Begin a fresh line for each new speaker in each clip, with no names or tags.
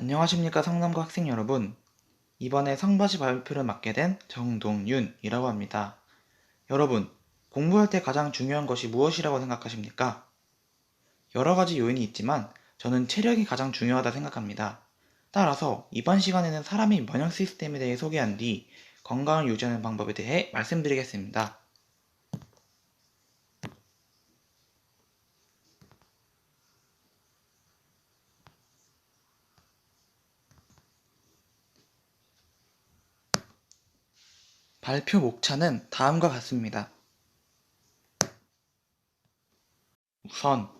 안녕하십니까 상담과 학생 여러분. 이번에 성바시 발표를 맡게 된 정동윤이라고 합니다. 여러분, 공부할 때 가장 중요한 것이 무엇이라고 생각하십니까? 여러 가지 요인이 있지만 저는 체력이 가장 중요하다 생각합니다. 따라서 이번 시간에는 사람의 면역 시스템에 대해 소개한 뒤 건강을 유지하는 방법에 대해 말씀드리겠습니다. 발표 목차는 다음과 같습니다. 우선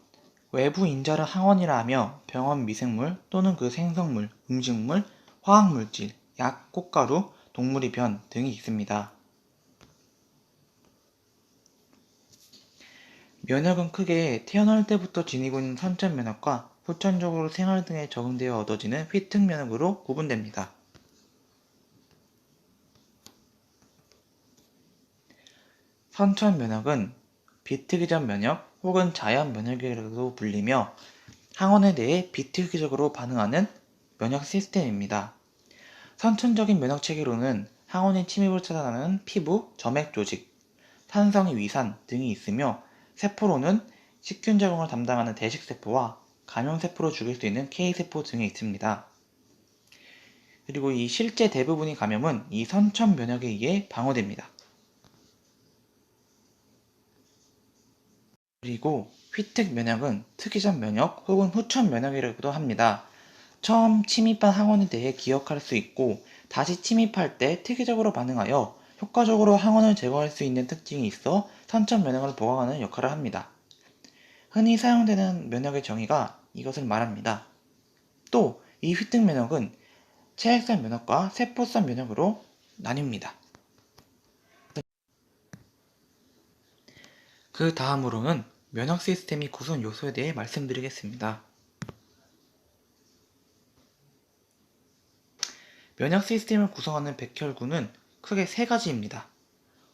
외부 인자를 항원이라 하며 병원 미생물 또는 그 생성물, 음식물, 화학물질, 약, 꽃가루, 동물의 변 등이 있습니다. 면역은 크게 태어날 때부터 지니고 있는 선천 면역과 후천적으로 생활 등에 적응되어 얻어지는 휘특 면역으로 구분됩니다. 선천 면역은 비특이적 면역 혹은 자연 면역이라고도 불리며 항원에 대해 비특이적으로 반응하는 면역 시스템입니다. 선천적인 면역 체계로는 항원의 침입을 차단하는 피부, 점액 조직, 산성의 위산 등이 있으며 세포로는 식균 작용을 담당하는 대식 세포와 감염 세포로 죽일 수 있는 K세포 등이 있습니다. 그리고 이 실제 대부분의 감염은 이 선천 면역에 의해 방어됩니다. 그리고 휘특 면역은 특이적 면역 혹은 후천 면역이라고도 합니다. 처음 침입한 항원에 대해 기억할 수 있고 다시 침입할 때 특이적으로 반응하여 효과적으로 항원을 제거할 수 있는 특징이 있어 선천 면역을 보강하는 역할을 합니다. 흔히 사용되는 면역의 정의가 이것을 말합니다. 또 이 휘특 면역은 체액성 면역과 세포성 면역으로 나뉩니다. 그 다음으로는 면역 시스템이 구성 요소에 대해 말씀드리겠습니다. 면역 시스템을 구성하는 백혈구는 크게 세 가지입니다.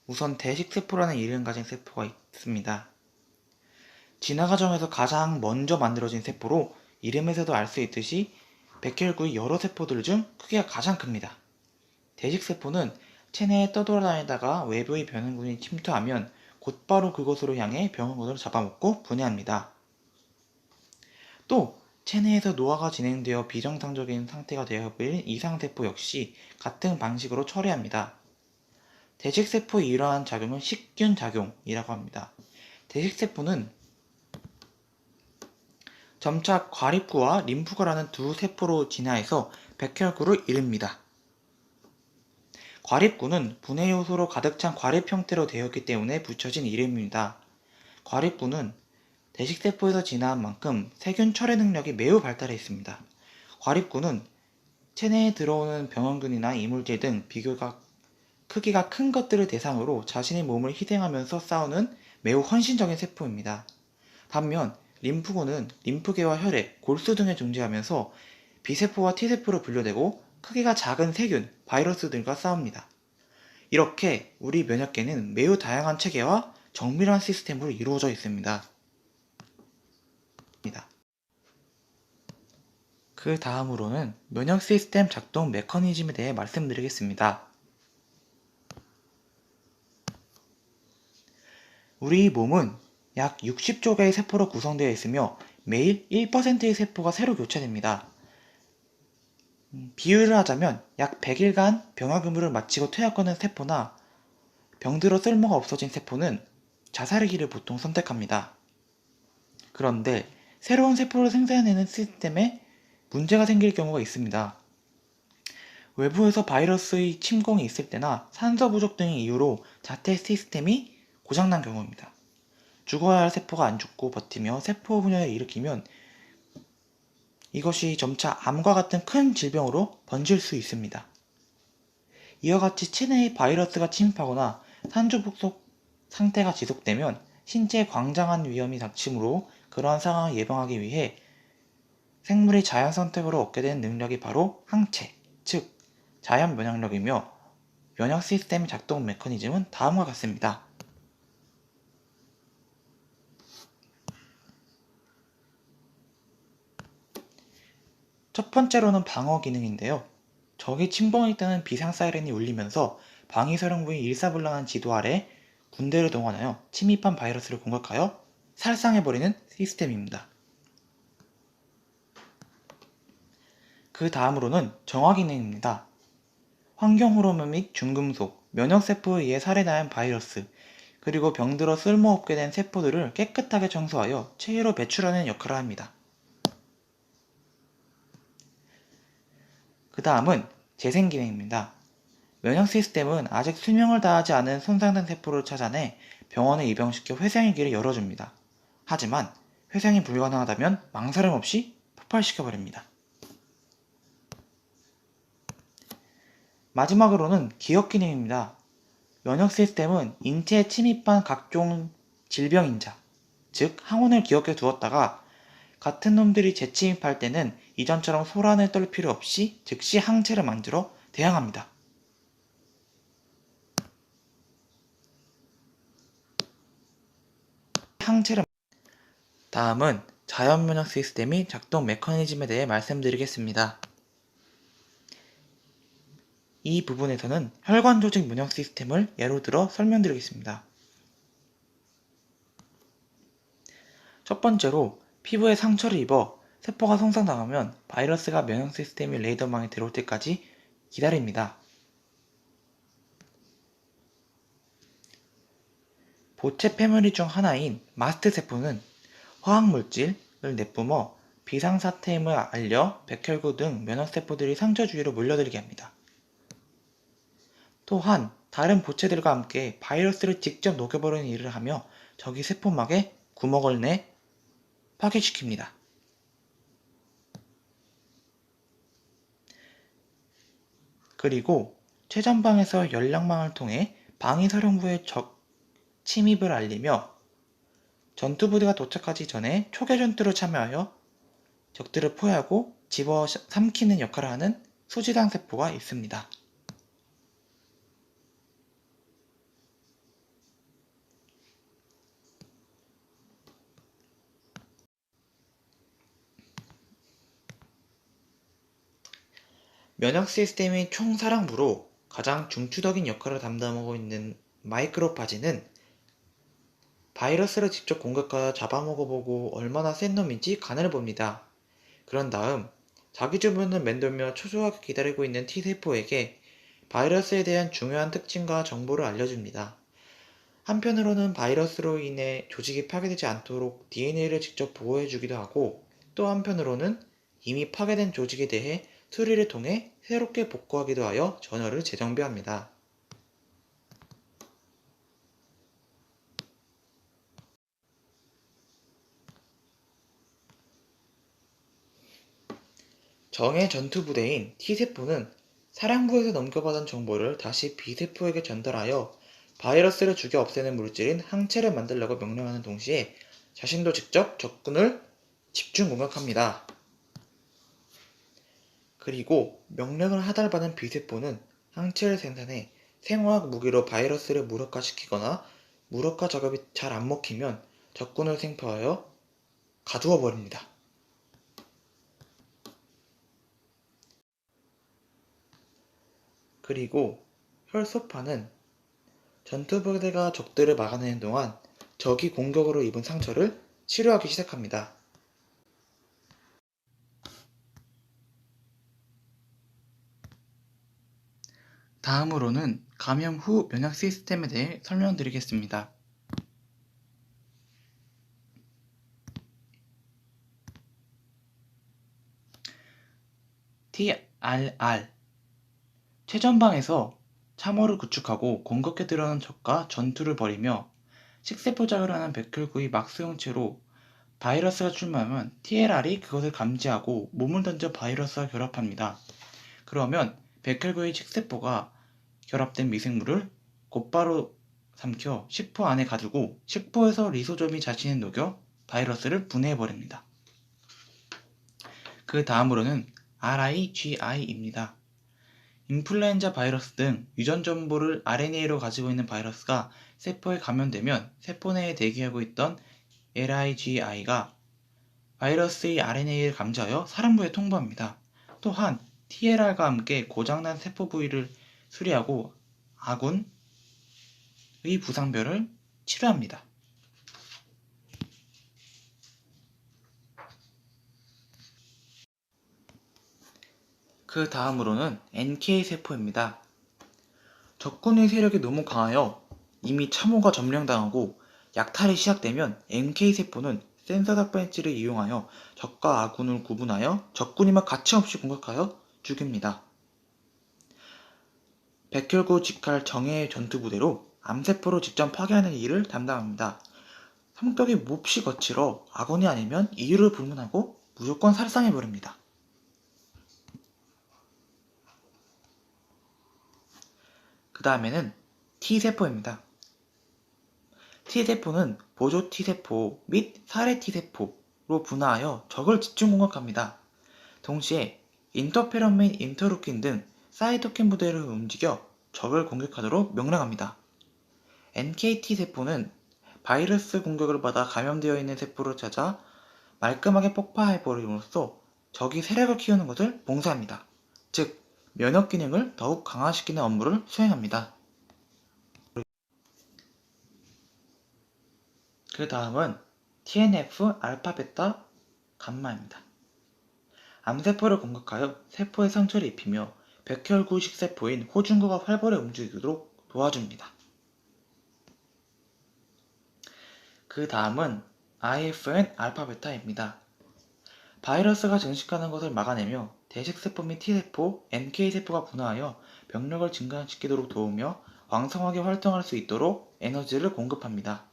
우선 대식세포라는 이름 가진 세포가 있습니다. 진화 과정에서 가장 먼저 만들어진 세포로 이름에서도 알 수 있듯이 백혈구의 여러 세포들 중 크기가 가장 큽니다. 대식세포는 체내에 떠돌아다니다가 외부의 변형군이 침투하면 곧바로 그곳으로 향해 병원군을 잡아먹고 분해합니다. 또 체내에서 노화가 진행되어 비정상적인 상태가 되어버린 이상세포 역시 같은 방식으로 처리합니다. 대식세포의 이러한 작용은 식균작용이라고 합니다. 대식세포는 점차 과립구와 림프구라는 두 세포로 진화해서 백혈구를 이룹니다. 과립구는 분해 요소로 가득 찬 과립 형태로 되었기 때문에 붙여진 이름입니다. 과립구는 대식세포에서 진화한 만큼 세균 철회 능력이 매우 발달해 있습니다. 과립구는 체내에 들어오는 병원균이나 이물질 등 비교가 크기가 큰 것들을 대상으로 자신의 몸을 희생하면서 싸우는 매우 헌신적인 세포입니다. 반면 림프구는 림프계와 혈액, 골수 등에 존재하면서 B세포와 T세포로 분류되고 크기가 작은 세균, 바이러스 들과 싸웁니다. 이렇게 우리 면역계는 매우 다양한 체계와 정밀한 시스템으로 이루어져 있습니다. 그 다음으로는 면역 시스템 작동 메커니즘에 대해 말씀드리겠습니다. 우리 몸은 약 60조 개의 세포로 구성되어 있으며 매일 1%의 세포가 새로 교체됩니다. 음, 비유를 하자면 약 100일간 병화 근무를 마치고 퇴학하는 세포나 병들어 쓸모가 없어진 세포는 자살의 길을 보통 선택합니다. 그런데 새로운 세포를 생산해내는 시스템에 문제가 생길 경우가 있습니다. 외부에서 바이러스의 침공이 있을 때나 산소 부족 등의 이유로 자체 시스템이 고장난 경우입니다. 죽어야 할 세포가 안 죽고 버티며 세포 분열을 일으키면 이것이 점차 암과 같은 큰 질병으로 번질 수 있습니다. 이와 같이 체내에 바이러스가 침입하거나 부족 상태가 지속되면 신체에 광장한 위험이 닥치므로 그러한 상황을 예방하기 위해 생물이 자연 선택으로 얻게 된 능력이 바로 항체, 즉 자연 면역력이며 면역 시스템의 작동 메커니즘은 다음과 같습니다. 첫 번째로는 방어 기능인데요. 적이 침범했다는 비상 사이렌이 울리면서 방위 사령부의 일사불란한 지도 아래 군대를 동원하여 침입한 바이러스를 공격하여 살상해버리는 시스템입니다. 그 다음으로는 정화 기능입니다. 환경 호르몬 및 중금속, 면역 세포에 의해 살해나는 바이러스, 그리고 병들어 쓸모없게 된 세포들을 깨끗하게 청소하여 체외로 배출하는 역할을 합니다. 그 다음은 재생 기능입니다. 면역 시스템은 아직 수명을 다하지 않은 손상된 세포를 찾아내 병원에 입원시켜 회생의 길을 열어줍니다. 하지만 회생이 불가능하다면 망설임 없이 폭발시켜버립니다. 마지막으로는 기억 기능입니다. 면역 시스템은 인체에 침입한 각종 질병 인자, 즉 항원을 기억해 두었다가 같은 놈들이 재침입할 때는 이전처럼 소란을 떨 필요 없이 즉시 항체를 만들어 대항합니다. 항체를 다음은 자연 면역 시스템이 작동 메커니즘에 대해 말씀드리겠습니다. 이 부분에서는 혈관 조직 면역 시스템을 예로 들어 설명드리겠습니다. 첫 번째로 피부에 상처를 입어 세포가 손상당하면 바이러스가 면역 시스템이 레이더망에 들어올 때까지 기다립니다. 보채 패밀리 중 하나인 마스트 세포는 화학물질을 내뿜어 비상사태임을 알려 백혈구 등 면역세포들이 상처 주위로 몰려들게 합니다. 또한 다른 보채들과 함께 바이러스를 직접 녹여버리는 일을 하며 적이 세포막에 구멍을 내 파괴시킵니다. 그리고 최전방에서 연락망을 통해 방위사령부의 적 침입을 알리며 전투부대가 도착하기 전에 초계 전투를 참여하여 적들을 포위하고 집어 삼키는 역할을 하는 수지당 세포가 있습니다. 면역 시스템의 총사령부로 가장 중추적인 역할을 담당하고 있는 마이크로파지는 바이러스를 직접 공격하여 잡아먹어보고 얼마나 센 놈인지 간을 봅니다. 그런 다음 자기 주변을 맴돌며 초조하게 기다리고 있는 T세포에게 바이러스에 대한 중요한 특징과 정보를 알려줍니다. 한편으로는 바이러스로 인해 조직이 파괴되지 않도록 DNA를 직접 보호해주기도 하고 또 한편으로는 이미 파괴된 조직에 대해 수리를 통해 새롭게 복구하기도 하여 전열을 재정비합니다. 정의 전투부대인 T세포는 사령부에서 넘겨받은 정보를 다시 B세포에게 전달하여 바이러스를 죽여 없애는 물질인 항체를 만들라고 명령하는 동시에 자신도 직접 적군을 집중 공격합니다. 그리고 명령을 하달받은 B세포는 항체를 생산해 생화학 무기로 바이러스를 무력화시키거나 무력화 작업이 잘 안 먹히면 적군을 생포하여 가두어 버립니다. 그리고 혈소파는 전투부대가 적들을 막아내는 동안 적이 공격으로 입은 상처를 치료하기 시작합니다. 다음으로는 감염 후 면역 시스템에 대해 설명드리겠습니다. TRR 최전방에서 참호를 구축하고 공격해 들어오는 적과 전투를 벌이며 식세포작을 하는 백혈구의 막수형체로 바이러스가 출마하면 TLR이 그것을 감지하고 몸을 던져 바이러스와 결합합니다. 그러면 백혈구의 식세포가 결합된 미생물을 곧바로 삼켜 식포 안에 가두고 식포에서 리소좀이 자신을 녹여 바이러스를 분해해버립니다. 그 다음으로는 RIGI입니다. 인플루엔자 바이러스 등 유전 정보를 RNA로 가지고 있는 바이러스가 세포에 감염되면 세포 내에 대기하고 있던 LIGI가 바이러스의 RNA를 감지하여 사람부에 통보합니다. 또한 TLR과 함께 고장난 세포 부위를 수리하고 아군의 부상별을 치료합니다. 그 다음으로는 NK 세포입니다. 적군의 세력이 너무 강하여 이미 참호가 점령당하고 약탈이 시작되면 NK 세포는 센서 닭벤치를 이용하여 적과 아군을 구분하여 적군임을 가차없이 공격하여 죽입니다. 백혈구 직할 정예의 전투부대로 암세포를 직접 파괴하는 일을 담당합니다. 성격이 몹시 거칠어 아군이 아니면 이유를 불문하고 무조건 살상해버립니다. 그 다음에는 T세포입니다. T세포는 보조 T세포 및 사례 T세포로 분화하여 적을 집중 공격합니다. 동시에 인터페론 및 인터루킨 등 사이토킨 부대를 움직여 적을 공격하도록 명령합니다. NKT 세포는 바이러스 공격을 받아 감염되어 있는 세포를 찾아 말끔하게 폭파해버림으로써 적이 세력을 키우는 것을 봉사합니다. 즉, 면역 기능을 더욱 강화시키는 업무를 수행합니다. 그 다음은 TNF 알파 베타 감마입니다. 암세포를 공격하여 세포에 상처를 입히며 백혈구 식세포인 호중구가 활발히 움직이도록 도와줍니다. 그 다음은 IFN 알파 베타입니다. 바이러스가 증식하는 것을 막아내며 대식세포 및 T세포, NK세포가 분화하여 병력을 증가시키도록 도우며 왕성하게 활동할 수 있도록 에너지를 공급합니다.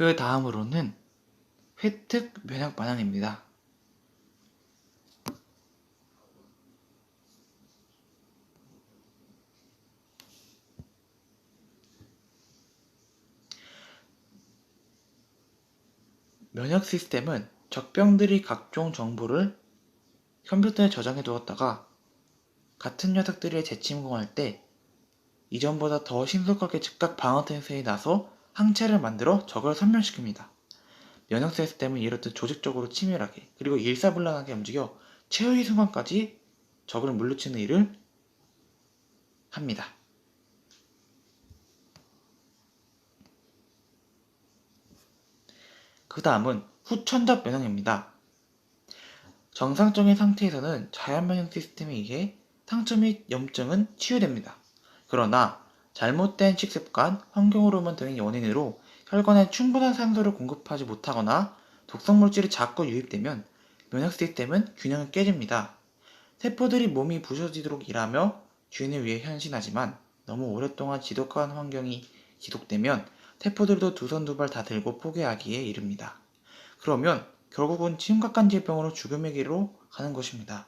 그 다음으로는 회특 면역 반응입니다. 면역 시스템은 적병들이 각종 정보를 컴퓨터에 저장해 두었다가 같은 녀석들이 재침공할 때 이전보다 더 신속하게 즉각 방어 태세에 나서 항체를 만들어 적을 선멸시킵니다. 면역 시스템은 이렇듯 조직적으로 치밀하게 그리고 일사불란하게 움직여 최후의 순간까지 적을 물리치는 일을 합니다. 그 다음은 후천적 면역입니다. 정상적인 상태에서는 자연 면역 시스템에 의해 상처 및 염증은 치유됩니다. 그러나 잘못된 식습관, 환경 호르몬 등의 원인으로 혈관에 충분한 산소를 공급하지 못하거나 독성 물질이 자꾸 유입되면 면역 시스템은 균형이 깨집니다. 세포들이 몸이 부서지도록 일하며 주인을 위해 헌신하지만 너무 오랫동안 지독한 환경이 지속되면 세포들도 두 손 두 발 다 들고 포기하기에 이릅니다. 그러면 결국은 심각한 질병으로 죽음의 길로 가는 것입니다.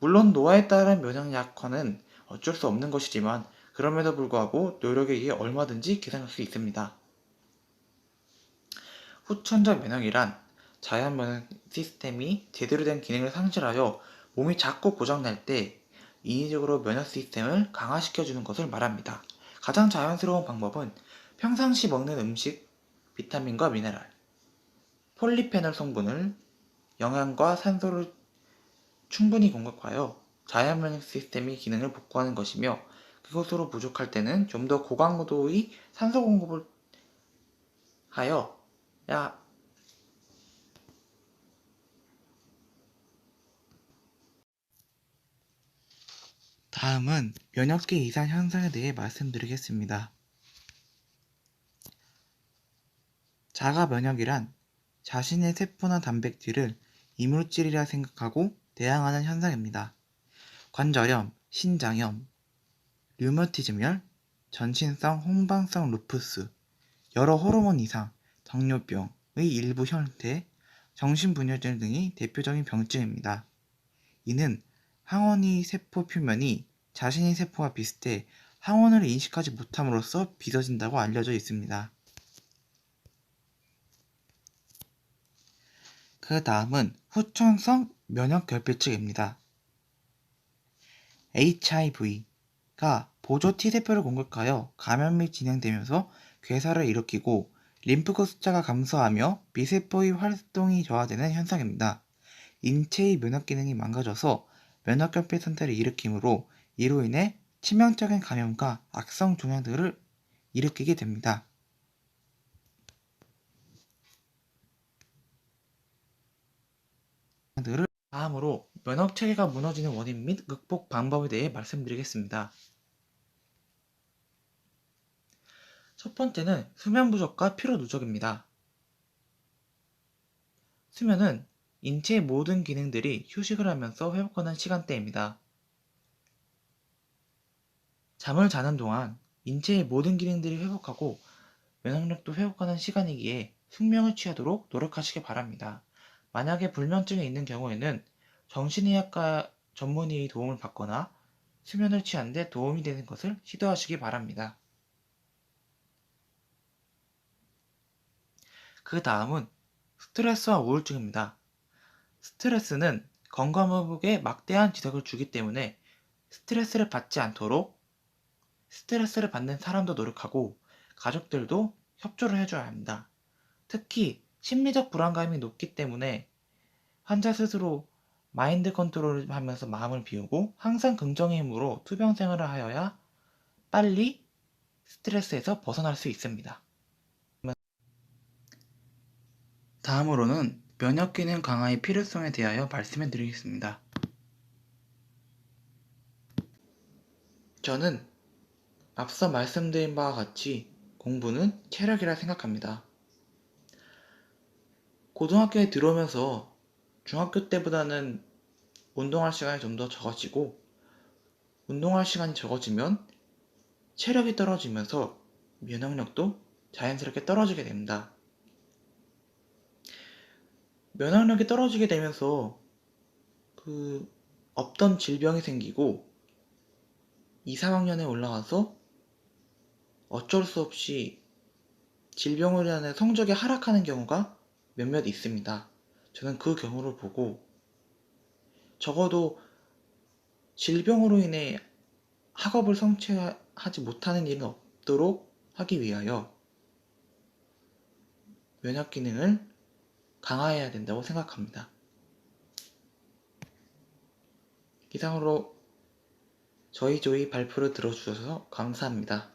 물론 노화에 따른 면역 약화는 어쩔 수 없는 것이지만 그럼에도 불구하고 노력에 의해 얼마든지 개선할 수 있습니다. 후천적 면역이란 자연 면역 시스템이 제대로 된 기능을 상실하여 몸이 자꾸 고장날 때 인위적으로 면역 시스템을 강화시켜주는 것을 말합니다. 가장 자연스러운 방법은 평상시 먹는 음식, 비타민과 미네랄, 폴리페놀 성분을 영양과 산소를 충분히 공급하여 자연 면역 시스템의 기능을 복구하는 것이며 그것으로 부족할 때는 좀 더 고강도의 산소 공급을 하여 야 다음은 면역계 이상 현상에 대해 말씀드리겠습니다. 자가 면역이란 자신의 세포나 단백질을 이물질이라 생각하고 대항하는 현상입니다. 관절염, 신장염, 류머티즘열, 전신성 홍방성 루푸스, 여러 호르몬 이상, 당뇨병의 일부 형태, 정신분열증 등이 대표적인 병증입니다. 이는 항원의 세포 표면이 자신의 세포와 비슷해 항원을 인식하지 못함으로써 빚어진다고 알려져 있습니다. 그 다음은 후천성 면역결핍증입니다. HIV 가 보조 T세포를 공격하여 감염이 진행되면서 괴사를 일으키고 림프구 숫자가 감소하며 미세포의 활동이 저하되는 현상입니다. 인체의 면역 기능이 망가져서 면역결핍 상태를 일으키므로 이로 인해 치명적인 감염과 악성 종양들을 일으키게 됩니다. 다음으로 면역 체계가 무너지는 원인 및 극복 방법에 대해 말씀드리겠습니다. 첫 번째는 수면 부족과 피로 누적입니다. 수면은 인체의 모든 기능들이 휴식을 하면서 회복하는 시간대입니다. 잠을 자는 동안 인체의 모든 기능들이 회복하고 면역력도 회복하는 시간이기에 숙명을 취하도록 노력하시기 바랍니다. 만약에 불면증이 있는 경우에는 정신의학과 전문의의 도움을 받거나 수면을 취하는 데 도움이 되는 것을 시도하시기 바랍니다. 그 다음은 스트레스와 우울증입니다. 스트레스는 건강 회복에 막대한 지적을 주기 때문에 스트레스를 받지 않도록 스트레스를 받는 사람도 노력하고 가족들도 협조를 해줘야 합니다. 특히 심리적 불안감이 높기 때문에 환자 스스로 마인드 컨트롤을 하면서 마음을 비우고 항상 긍정의 힘으로 투병 생활을 하여야 빨리 스트레스에서 벗어날 수 있습니다. 다음으로는 면역 기능 강화의 필요성에 대하여 말씀해 드리겠습니다. 저는 앞서 말씀드린 바와 같이 공부는 체력이라 생각합니다. 고등학교에 들어오면서 중학교 때보다는 운동할 시간이 좀 더 적어지고 운동할 시간이 적어지면 체력이 떨어지면서 면역력도 자연스럽게 떨어지게 됩니다. 면역력이 떨어지게 되면서 그 없던 질병이 생기고 2, 3학년에 올라와서 어쩔 수 없이 질병으로 인해 성적이 하락하는 경우가 몇몇 있습니다. 저는 그 경우를 보고 적어도 질병으로 인해 학업을 성취하지 못하는 일은 없도록 하기 위하여 면역 기능을 강화해야 된다고 생각합니다. 이상으로 저희 조이 발표를 들어주셔서 감사합니다.